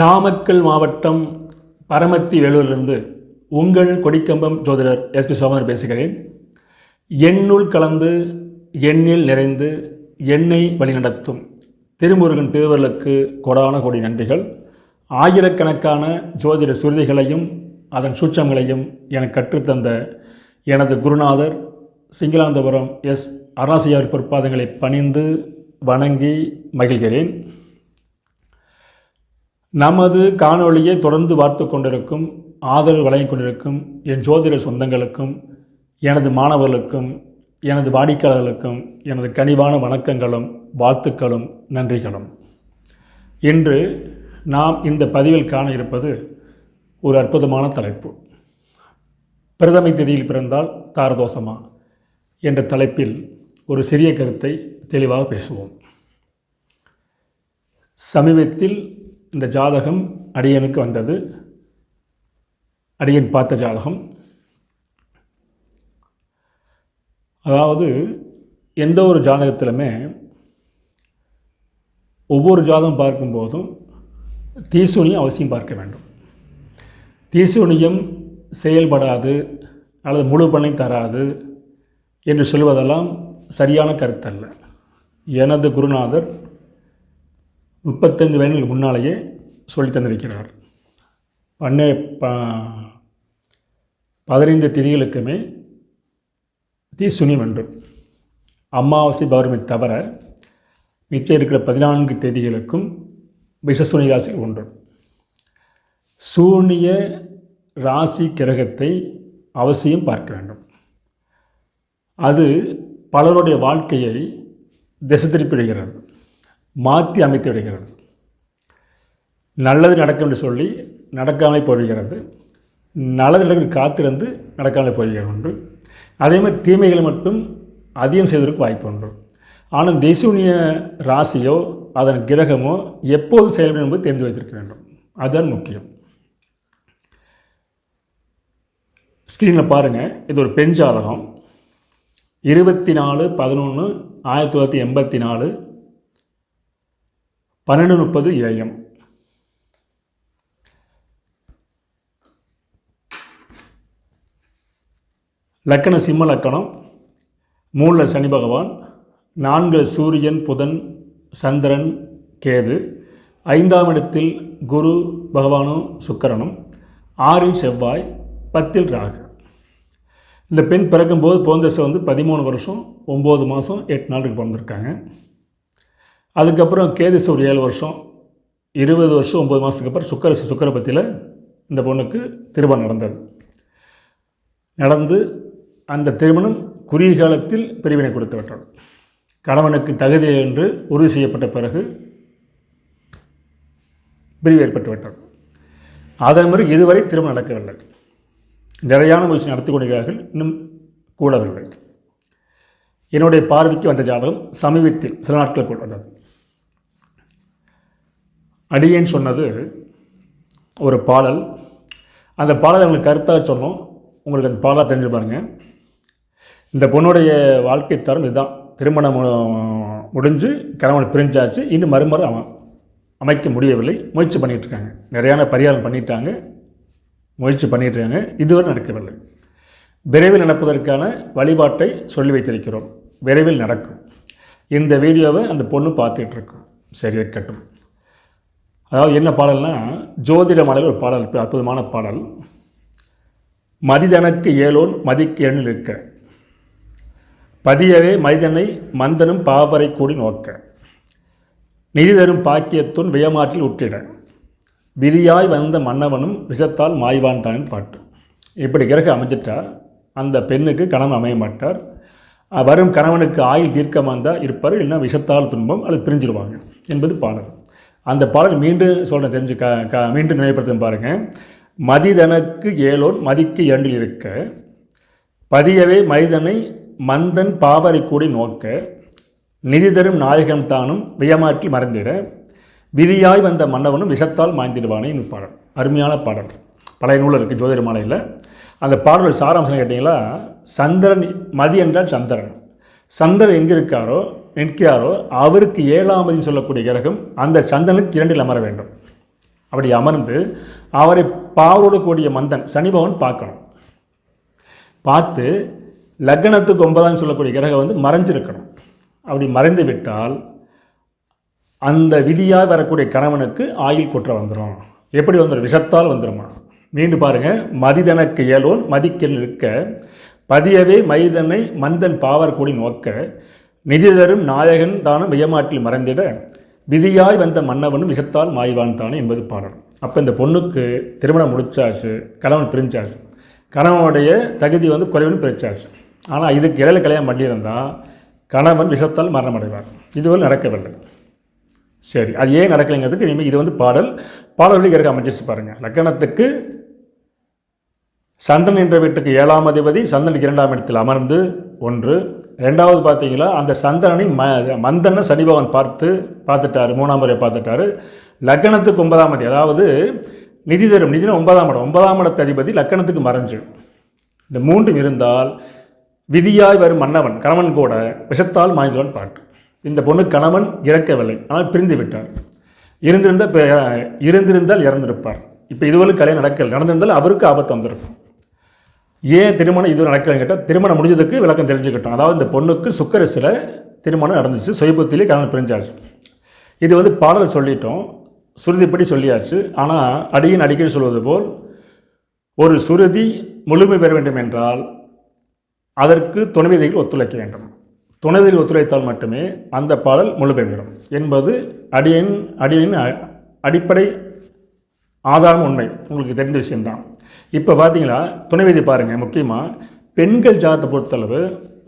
நாமக்கல் மாவட்டம் பரமத்தி வேலூரிலிருந்து உங்கள் கொடிக்கம்பம் ஜோதிடர் எஸ்பி சோமன் பேசுகிறேன். எண்ணுள் கலந்து எண்ணில் நிறைந்து எண்ணெய் வழிநடத்தும் திருமுருகன் திருவர்களுக்கு கொடான கொடி நன்றிகள். ஆயிரக்கணக்கான ஜோதிட சுருதிகளையும் அதன் சூட்சங்களையும் எனக்கு கற்றுத்தந்த எனது குருநாதர் சிங்களாந்தபுரம் எஸ் அராசியார் பொற்பாதங்களை பணிந்து வணங்கி மகிழ்கிறேன். நமது காணொளியை தொடர்ந்து பார்த்து கொண்டிருக்கும் ஆதரவு வழங்கிக் கொண்டிருக்கும் என் ஜோதிட சொந்தங்களுக்கும் எனது மாணவர்களுக்கும் எனது வாடிக்கையாளர்களுக்கும் எனது கனிவான வணக்கங்களும் வாழ்த்துக்களும் நன்றிகளும். இன்று நாம் இந்த பதிவில் காண இருப்பது ஒரு அற்புதமான தலைப்பு. பிரதமை திதியில் பிறந்தால் தாரதோஷமா என்ற தலைப்பில் ஒரு சிறிய கருத்தை தெளிவாக பேசுவோம். சமீபத்தில் இந்த ஜாதகம் அடியனுக்கு வந்தது. அடியன் பார்த்த ஜாதகம். அதாவது எந்த ஒரு ஜாதகத்திலுமே ஒவ்வொரு ஜாதகம் பார்க்கும்போதும் தீசுனியும் அவசியம் பார்க்க வேண்டும். தீசுனியம் செயல்படாது அல்லது முழு பணி தராது என்று சொல்வதெல்லாம் சரியான கருத்தல்ல. எனது குருநாதர் முப்பத்தஞ்சு வயதுக்கு முன்னாலேயே சொல்லி தந்திருக்கிறார். பன்னே ப பதினைந்து திதிகளுக்குமே தீசுனியம் என்று அமாவாசை பௌர்ணமி தவிர மிச்சம் இருக்கிற பதினான்கு தேதிகளுக்கும் விஷசூனி ராசி ஒன்று. சூனிய ராசி கிரகத்தை அவசியம் பார்க்க வேண்டும். அது பலருடைய வாழ்க்கையை திசை திருப்பிடுகிறது மாற்றி அமைத்து விடுகிறது. நல்லது நடக்கும் என்று சொல்லி நடக்காமல் போய்கிறது நல்லது நடக்கும் காத்திருந்து நடக்காமல் போகிறது ஒன்று. அதே மாதிரி தீமைகளை மட்டும் அதிகம் செய்வதற்கு வாய்ப்பு உண்டு ஆனால் தேசிய ராசியோ அதன் கிரகமோ எப்போது செயல்படும் என்பது தெரிந்து வைத்திருக்க வேண்டும். அதுதான் முக்கியம். ஸ்க்ரீனில் பாருங்கள் இது ஒரு பெண் ஜாதகம். இருபத்தி நாலு பதினொன்று ஆயிரத்தி தொள்ளாயிரத்தி எண்பத்தி நாலு பன்னெண்டு முப்பது ஏஎம் லக்கண சிம்ம லக்கணம். மூணில் சனி பகவான் நான்கு சூரியன் புதன் சந்திரன் கேது. ஐந்தாம் இடத்தில் குரு பகவானும் சுக்கரனும். ஆறில் செவ்வாய் பத்தில் ராகு. இந்த பெண் பிறக்கும்போது போந்தசை வந்து பதிமூணு வருஷம் ஒம்பது மாதம் எட்டு நாளுக்கு பிறந்திருக்காங்க. அதுக்கப்புறம் கேதிச ஒரு ஏழு வருஷம் இருபது வருஷம் ஒம்பது மாதத்துக்கு அப்புறம் சுக்கரசு சுக்கரபத்தியில் இந்த பொண்ணுக்கு திருமணம் நடந்தது. நடந்து அந்த திருமணம் குறுகிய காலத்தில் பிரிவினை கொடுத்து விட்டாள் கணவனுக்கு தகுதி என்று உறுதி செய்யப்பட்ட பிறகு பிரிவு ஏற்பட்டு விட்டது. அதன் பிறகு இதுவரை திருமணம் நடக்கவில்லை. நிறையான முயற்சி நடத்தி கொண்டிருக்கிறார்கள் இன்னும் கூடவில்லை. என்னுடைய பார்வைக்கு வந்த ஜாதகம் சமீபத்தில் சில நாட்கள் கூட வந்தது. அடியேன் சொன்னது ஒரு பாடல். அந்த பாடலை உங்களுக்கு கருத்தாக சொன்னோம். உங்களுக்கு அந்த பாடலாக தெரிஞ்சு பாருங்கள் இந்த பொண்ணுடைய வாழ்க்கை தரம் இதுதான். திருமணம் முடிஞ்சு கணவன் பிரிஞ்சாச்சு. இன்னும் மறுமுறை அவன் அமைக்க முடியவில்லை. முயற்சி பண்ணிகிட்ருக்காங்க நிறையான பரிகாரம் பண்ணிட்டாங்க. முயற்சி பண்ணிகிட்ருக்காங்க இதுவரை நடக்கவில்லை. விரைவில் நடப்பதற்கான வழிபாட்டை சொல்லி வைத்திருக்கிறோம். விரைவில் நடக்கும். இந்த வீடியோவை அந்த பொண்ணு பார்த்துட்ருக்கோம் சரி இருக்கட்டும் அதாவது என்ன பாடல்னா ஜோதிட ஒரு பாடல் அற்புதமான பாடல். மதிதனக்கு ஏழோன் மதிக்கு எண்ணில் இருக்க. பதியவே மனிதனை மந்தனும் பாவரை கூடி நோக்க. நிதி தரும் பாக்கியத்துன் வியமாற்றில் உற்றிட. விதியாய் வந்த மன்னவனும் விஷத்தால் மாய்வான் தான் பாட்டு. இப்படி கிரகம் அமைஞ்சிட்டா அந்த பெண்ணுக்கு கணவன் அமைய மாட்டார். வரும் கணவனுக்கு ஆயுள் தீர்க்கமாக இருந்தால் இருப்பார் இல்லைன்னா விஷத்தால் துன்பம் அது பிரிஞ்சிருவாங்க என்பது பாடல். அந்த பாடல் மீண்டும் சொல்கிறேன் தெரிஞ்சு க க மீண்டும் நினைவுபடுத்தும் பாருங்கள் மதிதனக்கு ஏலோன் மதிக்கு இரண்டில் இருக்க பதியவே மைதனை மந்தன் பாவரை கூடி நோக்க நிதி தரும் நாயகம் தானும் வியமாற்றி மறந்திட விதியாய் வந்த மன்னவனும் விஷத்தால் மாய்ந்திடுவானே இந்த பாடல். அருமையான பாடல். பழைய நூலில் இருக்குது ஜோதிட மாலையில். அந்த பாடல் சாராம்சம் கேட்டிங்களா? சந்திரன் மதி என்றால் சந்திரன். சந்திரன் எங்கே இருக்காரோ நிற்கிறாரோ அவருக்கு ஏழாம் மதி சொல்லக்கூடிய கிரகம் அந்த சந்திரனுக்கு இரண்டில் அமர வேண்டும். அப்படி அமர்ந்து அவரை பாவரோடு கூடிய மந்தன் சனிபவன் பார்க்கணும். பார்த்து லக்னத்துக்கு ஒன்பதாம் சொல்லக்கூடிய கிரகம் வந்து மறைஞ்சிருக்கணும். அப்படி மறைந்து விட்டால் அந்த விதியாக வரக்கூடிய கணவனுக்கு ஆயில் குற்றம் வந்துடும் எப்படி வந்துடும் விஷத்தால் வந்துடுமா மீண்டும் பாருங்கள் மதிதனக்கு ஏலோன் மதிக்கல் இருக்க பதியவே மைதனை மந்தன் பாவர் கூடி நோக்க நிதிதரும் நாயகன் தானும் வியமாட்டில் மறைந்திட விதியாய் வந்த மன்னவனும் மிகத்தால் மாய்வான் தானே என்பது பாடல். அப்போ இந்த பொண்ணுக்கு திருமணம் முடிச்சாச்சு கணவன் பிரிஞ்சாச்சு. கணவனுடைய தகுதி வந்து குறைவுன்னு பிரிச்சாச்சு. ஆனால் இதுக்கு இடையில கல்யாணம் பண்ணியிருந்தால் கணவன் விஷத்தால் மரணம் அடைவார் இதுவரை நடக்கவில்லை. சரி அது ஏன் நடக்கலைங்கிறதுக்கு இனிமேல் இது வந்து பாடல். பாடல்களுக்கு இருக்க அமைச்சிருச்சு பாருங்கள் லக்கணத்துக்கு சந்தன் என்ற வீட்டுக்கு ஏழாம் அதிபதி சந்தன் இரண்டாம் இடத்தில் அமர்ந்து ஒன்று. ரெண்டாவது பார்த்தீங்களா? அந்த சந்திரனை ம மந்தனை சனி பகவான் பார்த்து பார்த்துட்டாரு. மூணாம் முறை பார்த்துட்டாரு. லக்கணத்துக்கு ஒன்பதாம் அதி அதாவது நிதி தரும் நிதினா ஒன்பதாம் இடம். ஒன்பதாம் இடத்து அதிபதி லக்கணத்துக்கு மறைஞ்சு. இந்த மூன்றும் இருந்தால் விதியாய் வரும் மன்னவன் கணவன் கூட விஷத்தால் மாய்ந்தவன் பாட்டு. இந்த பொண்ணு கணவன் இறக்கவில்லை ஆனால் பிரிந்து விட்டார். இருந்திருந்த இருந்திருந்தால் இறந்திருப்பார். இப்போ இதுவரை கலை நடக்கல். நடந்திருந்தால் அவருக்கு ஆபத்து வந்திருக்கும். ஏன் திருமணம் இது நடக்கலன்னு கேட்டால் திருமணம் முடிஞ்சதுக்கு விளக்கம் தெரிஞ்சுக்கிட்டோம். அதாவது இந்த பொண்ணுக்கு சுக்கரசில் திருமணம் நடந்துச்சு சுயபுத்திலே கணவன் பிரிஞ்சாச்சு. இது வந்து பாடல் சொல்லிட்டோம் சுருதிப்படி சொல்லியாச்சு. ஆனால் அடியின் அடிக்கடி சொல்வது போல் ஒரு சுருதி முழுமை பெற வேண்டும் என்றால் அதற்கு துணைவிதிகள் ஒத்துழைக்க வேண்டும். துணைவிதிகள் ஒத்துழைத்தால் மட்டுமே அந்த பாடல் முழுமை பெறும். என்பது அடியின் அடியின் அடிப்படை ஆதாரம் உண்மை. உங்களுக்கு தெரிந்த விஷயம்தான். இப்போ பார்த்தீங்களா துணைவீதி பாருங்கள் முக்கியமாக பெண்கள் ஜாதத்தை பொறுத்தளவு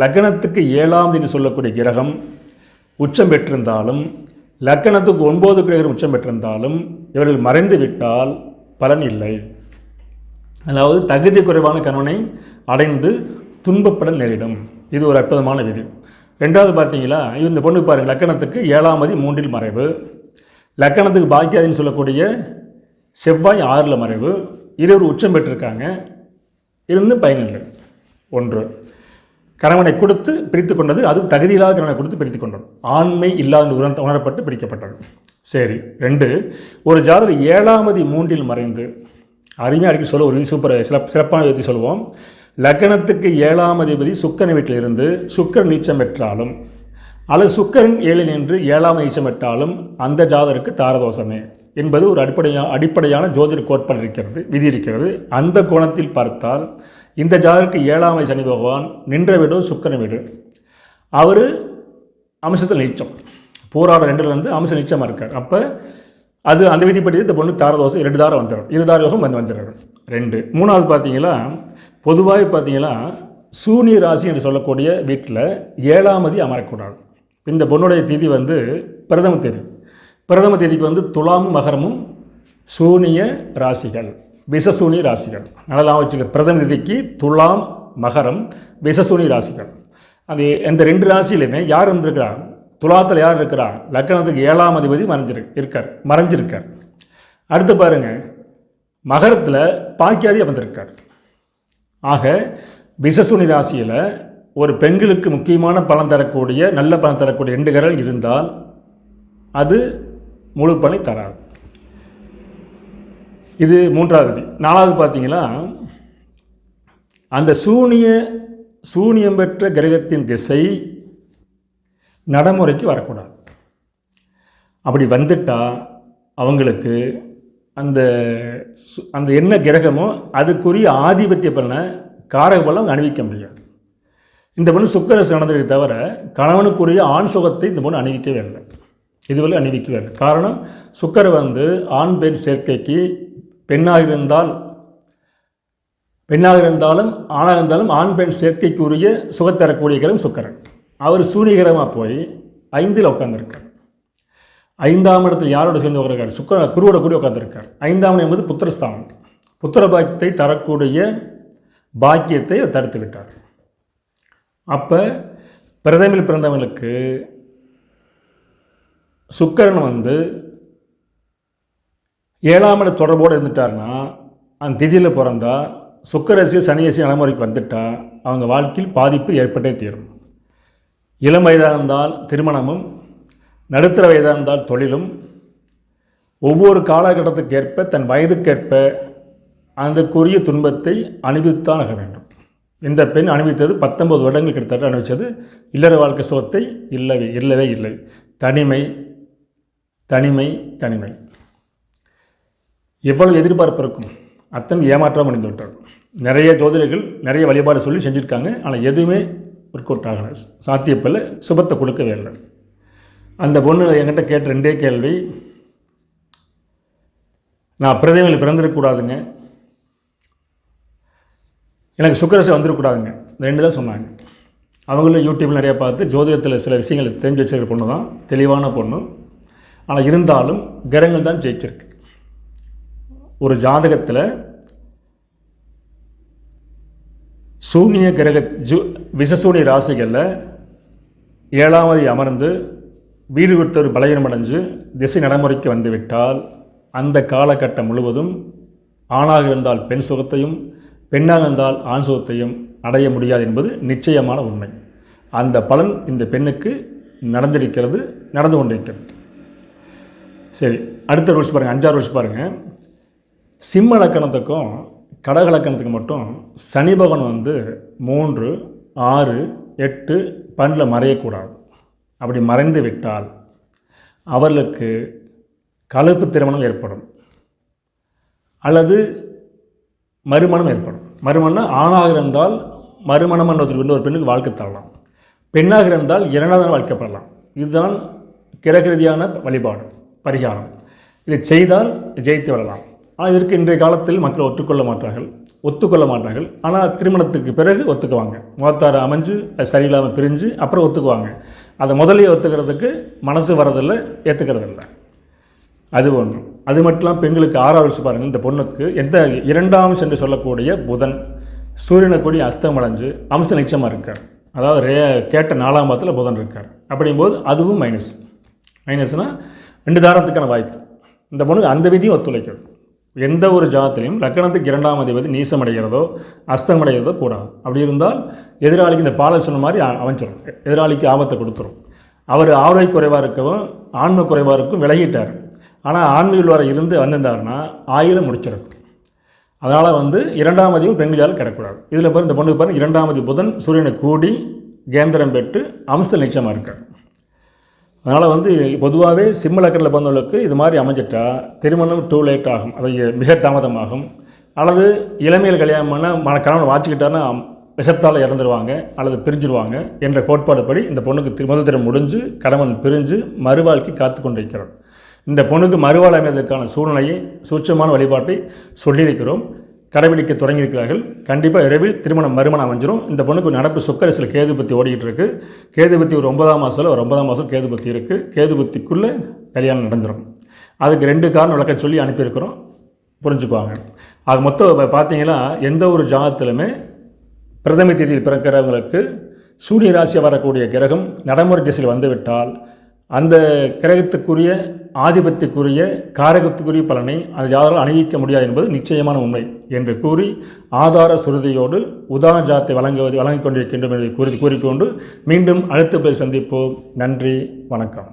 லக்னத்துக்கு ஏழாம் தேதி சொல்லக்கூடிய கிரகம் உச்சம் பெற்றிருந்தாலும் லக்கணத்துக்கு ஒன்பது கிரகம் உச்சம் பெற்றிருந்தாலும் இவர்கள் மறைந்து விட்டால் பலன் இல்லை. அதாவது தகுதி குறைவான கணவனை அடைந்து துன்பப்பட நேரிடும். இது ஒரு அற்புதமான விதி. ரெண்டாவது பார்த்தீங்களா இந்த பொண்ணுக்கு பாருங்கள் லக்கணத்துக்கு ஏழாம் மதி மூன்றில் மறைவு. லக்கணத்துக்கு பாக்கியாதின்னு சொல்லக்கூடிய செவ்வாய் ஆறில் மறைவு இருவர் உச்சம் பெற்றிருக்காங்க. இருந்து பயனில்லை. ஒன்று கணவனை கொடுத்து பிரித்து கொண்டது அது தகுதியில்லாத கணவனை கொடுத்து பிரித்து கொண்டது. ஆண்மை இல்லாத உணர் உணரப்பட்டு பிரிக்கப்பட்டது. சரி ரெண்டு ஒரு ஜாதகர் ஏழாமதி மூன்றில் மறைந்து அருமையாக அடிக்கடி சொல்ல ஒரு சூப்பர் சிறப் சிறப்பான விதத்தை சொல்லுவோம். லக்னத்துக்கு ஏழாம் அதிபதி சுக்கரன் வீட்டில் இருந்து சுக்கரன் நீச்சம் பெற்றாலும் அல்லது சுக்கரன் ஏழில் நின்று ஏழாம் நீச்சம் பெற்றாலும் அந்த ஜாதருக்கு தாரதோஷமே. என்பது ஒரு அடிப்படையான அடிப்படையான ஜோதிட கோட்பாடு இருக்கிறது விதி இருக்கிறது அந்த கோணத்தில் பார்த்தால் இந்த ஜாதருக்கு ஏழாமை சனி பகவான் நின்ற வீடு சுக்கர வீடு. அவர் அம்சத்தில் நீச்சம். போராட ரெண்டில் வந்து அம்சம் நிச்சயமாக இருக்கார். அப்போ அது அந்த விதிப்படி இந்த பொண்ணு தாரதோசம் ரெண்டு தாரம் வந்துடும். இரு தார யோகம் வந்து வந்துடும் ரெண்டு. மூணாவது பார்த்தீங்கன்னா பொதுவாக பார்த்தீங்கன்னா சூனிய ராசி என்று சொல்லக்கூடிய வீட்டில் ஏழாமதி அமரக்கூடாது. இந்த பொண்ணுடைய திதி வந்து பிரதம தேதி. பிரதம தேதிக்கு வந்து துலாமும் மகரமும் சூனிய ராசிகள் விசசூனி ராசிகள். நல்லா வச்சுக்க பிரதம தேதிக்கு துலாம் மகரம் விசசூனி ராசிகள். அது இந்த ரெண்டு ராசியிலையுமே யார் இருந்திருக்கிறா? துலாத்தில் யார் இருக்கிறா? லக்கணத்துக்கு ஏழாம் அதிபதி மறைஞ்சிரு இருக்கார் மறைஞ்சிருக்கார். அடுத்து பாருங்கள் மகரத்தில் பாக்கியாதி அமர்ந்திருக்கார். ஆக விசசுனி ராசியில் ஒரு பெண்களுக்கு முக்கியமான பலன் தரக்கூடிய நல்ல பலன் தரக்கூடிய ரெண்டு கரல் இருந்தால் அது முழு பலனை தராது. இது மூன்றாவது. விதி நாலாவது பார்த்தீங்கன்னா அந்த சூனிய சூனியம் பெற்ற கிரகத்தின் திசை நடைமுறைக்கு வரக்கூடாது. அப்படி வந்துட்டால் அவங்களுக்கு அந்த அந்த என்ன கிரகமோ அதுக்குரிய ஆதிபத்திய பலனை காரக பலம் அணிவிக்க முடியாது. இந்த பொண்ணு சுக்கரசு நடந்திருக்க தவிர கணவனுக்குரிய ஆண் சுகத்தை இந்த பொண்ணு அணிவிக்கவே இல்லை. இதுவரை அணிவிக்கிறார் காரணம் சுக்கர் வந்து ஆண் பெண் சேர்க்கைக்கு பெண்ணாக இருந்தால் பெண்ணாக இருந்தாலும் ஆணாக இருந்தாலும் ஆண் பெண் சேர்க்கைக்குரிய சுகத்தரக்கூடிய கிரகம் சுக்கரன். அவர் சூரியகிரகமாக போய் ஐந்தில் உட்காந்துருக்கார் ஐந்தாம் இடத்தில் யாரோட சேர்ந்து உட்காந்துருக்கார் சுக்கர குருவோட கூடி உட்காந்துருக்கார் ஐந்தாம் என்பது புத்திரஸ்தானம். புத்திர பாக்கியத்தை தரக்கூடிய பாக்கியத்தை தடுத்து விட்டார். அப்போ பிரதமில் பிறந்தவங்களுக்கு சுக்கரன் வந்து ஏழாம் இட தொடர்போடு இருந்துட்டார்னா அந்த திதியில் பிறந்தா சுக்கரசி சனியசி நடைமுறைக்கு வந்துட்டால் அவங்க வாழ்க்கையில் பாதிப்பு ஏற்பட்டே தீரும். இளம் வயதாக இருந்தால் திருமணமும் நடுத்தர வயதாக இருந்தால் தொழிலும் ஒவ்வொரு காலகட்டத்துக்கு ஏற்ப தன் வயதுக்கேற்ப அந்தக்குரிய துன்பத்தை அனுபவித்தான் ஆக வேண்டும். இந்த பெண் அனுபவித்தது பத்தொன்பது வருடங்கள் கிட்டத்தட்ட அனுபவித்தது. இல்லற வாழ்க்கை சுகத்தை இல்லவே இல்லவே இல்லை. தனிமை தனிமை தனிமை. எவ்வளவு எதிர்பார்ப்பு இருக்கும்? அத்தனை ஏமாற்றம் அடைந்து விட்டார் நிறைய ஜோதிடர்கள் நிறைய வழிபாடு சொல்லி செஞ்சுருக்காங்க. ஆனால் எதுவுமே ஒர்க் அவுட் ஆகலை. சாத்தியப்பில் சுபத்தை கொடுக்கவே இல்லை. அந்த பொண்ணு என்கிட்ட கேட்ட ரெண்டே கேள்வி. நான் பிரதமையில் பிறந்திருக்கக்கூடாதுங்க. எனக்கு சுக்கரசை வந்துடக்கூடாதுங்க ரெண்டு தான் சொன்னாங்க. அவங்களும் யூடியூப்பில் நிறையா பார்த்து ஜோதிடத்தில் சில விஷயங்களை தெரிஞ்சு வச்சுருக்க பொண்ணு தான் தெளிவான பொண்ணு. ஆனால் இருந்தாலும் கிரகங்கள் தான் ஜெயிச்சிருக்கு. ஒரு ஜாதகத்தில் சூனிய கிரக ஜு விசசூனிய ராசிகளில் ஏழாவது அமர்ந்து வீடு கொடுத்தவர் பலகீனம் அடைஞ்சு திசை நடைமுறைக்கு வந்துவிட்டால் அந்த காலகட்டம் முழுவதும் ஆணாக இருந்தால் பெண் சுகத்தையும் பெண்ணாக இருந்தால் ஆண் சுகத்தையும் அடைய முடியாது என்பது நிச்சயமான உண்மை. அந்த பலன் இந்த பெண்ணுக்கு நடந்திருக்கிறது நடந்து கொண்டிருக்கிறது. சரி அடுத்த ரூல்ஸ் பாருங்கள் அஞ்சாறு ரூல்ஸ் பாருங்கள் சிம்ம லக்கணத்துக்கும் கடக லக்கணத்துக்கு மட்டும் சனி பகவான் வந்து மூன்று ஆறு எட்டு பன்னில் மறையக்கூடாது. அப்படி மறைந்து விட்டால் அவர்களுக்கு கலப்பு திருமணம் ஏற்படும். அல்லது மறுமணம் ஏற்படும். மறுமணம் ஆணாக இருந்தால் மறுமணம் என்றதுக்கு இன்னொரு பெண்ணுக்கு வாழ்க்கை தரலாம். பெண்ணாக இருந்தால் இரண்டாவது வாழ்க்கைப்படலாம் இதுதான் கிரகிருதியான வழிபாடு. பரிகாரம். இதை செய்தால் ஜெயித்து விடலாம் ஆனால் இதற்கு இன்றைய காலத்தில் மக்கள் ஒத்துக்கொள்ள மாட்டார்கள். ஒத்துக்கொள்ள மாட்டார்கள். ஆனால் திருமணத்துக்கு பிறகு ஒத்துக்குவாங்க. முகத்தார அமைஞ்சு அது சரியில்லாமல் பிரிஞ்சு அப்புறம் ஒத்துக்குவாங்க. அதை முதலே ஒத்துக்கிறதுக்கு மனசு வரதில்லை ஏற்றுக்கிறதில்ல அது ஒன்று அது மட்டும் இல்லாமல் பெண்களுக்கு ஆறாவது பாருங்கள். இந்த பொண்ணுக்கு எந்த இரண்டாம் சென்று சொல்லக்கூடிய புதன் சூரியனை கூடி அஸ்தம் அடைஞ்சு அம்ச நிச்சயமாக இருக்கார். அதாவது ரே கேட்ட நாலாம் பாதத்தில் புதன் இருக்கார். அப்படிங்கும்போது அதுவும் மைனஸ் மைனஸ்னால் ரெண்டு தாரத்துக்கான வாய்ப்பு. இந்த பொண்ணுக்கு அந்த விதியும் ஒத்துழைக்கிறது. எந்த ஒரு ஜாதத்திலையும் லக்கணத்துக்கு இரண்டாம் அதிபதி நீசமடைகிறதோ அஸ்தமடைகிறதோ கூடாது. அப்படி இருந்தால் எதிராளிக்கு இந்த பாலல் சொன்ன மாதிரி அமைச்சிடும் எதிராளிக்கு ஆபத்தை கொடுத்துரும். அவர் ஆரோக்கிய குறைவாக இருக்கவும் ஆன்ம குறைவாக இருக்கும் விலகிட்டார். ஆனால் ஆன்மீக வர இருந்து வந்திருந்தாருன்னா ஆயிரம் முடிச்சிருக்கும். அதனால் வந்து இரண்டாம் அதிகம் பெண்களால் கிடக்கூடாது இதில் பாருங்கள் இந்த பொண்ணுக்கு பாருங்கள் இரண்டாம் அதி புதன் சூரியனை கூடி கேந்திரம் பெற்று அம்சத்தில் நிச்சயமாக இருக்கார். அதனால் வந்து பொதுவாகவே சிம்ம லக்கரில் பிறந்தவர்களுக்கு இது மாதிரி அமைஞ்சிட்டா திருமணம் டூ லேட் ஆகும். அது மிக தாமதமாகும். அல்லது இளமையில் கல்யாணம் மன கணவன் வாச்சிக்கிட்டான்னா விஷத்தால் இறந்துருவாங்க அல்லது பிரிஞ்சிருவாங்க என்ற கோட்பாடுப்படி இந்த பொண்ணுக்கு முதல் தினம் முடிஞ்சு கணவன் பிரிஞ்சு மறுவாழ்க்கை காத்து கொண்டிருக்கிறார். இந்த பொண்ணுக்கு மறுவாழ் அமைவதற்கான சூழ்நிலையை சூட்சமான வழிபாட்டை சொல்லியிருக்கிறோம். கடைபிடிக்க தொடங்கியிருக்கிறார்கள் கண்டிப்பாக விரைவில் திருமணம் மறுமணம் அமைஞ்சிரும். இந்த பொண்ணுக்கு நடப்பு சுக்கரசில் கேது பற்றி ஓடிக்கிட்டு இருக்கு. கேது பற்றி ஒரு ஒன்பதாம் மாதத்தில் ஒரு ஒன்பதாம் மாதம் கேது பற்றி இருக்குது கேது பற்றிக்குள்ளே கல்யாணம் நடந்துடும் அதுக்கு ரெண்டு காரணம் விளக்க சொல்லி அனுப்பியிருக்கிறோம். புரிஞ்சுக்குவாங்க. அது மொத்தம் இப்போ பார்த்தீங்கன்னா எந்த ஒரு ஜாதத்திலுமே பிரதம தேதியில் பிறக்கிறவங்களுக்கு சூரிய ராசியாக வரக்கூடிய கிரகம் நடைமுறை திசையில் வந்துவிட்டால் அந்த கிரகத்துக்குரிய ஆதிபத்தியக்குரிய காரகத்துக்குரிய பலனை அது யாரால் அணிவிக்க முடியாது என்பது நிச்சயமான உண்மை என்று கூறி ஆதார சுருதியோடு உதாரண ஜாத்தை வழங்குவது வழங்கிக் கொண்டிருக்கின்றோம் என்பதை கூறி கூறிக்கொண்டு மீண்டும் அடுத்த போய் சந்திப்போம். நன்றி வணக்கம்.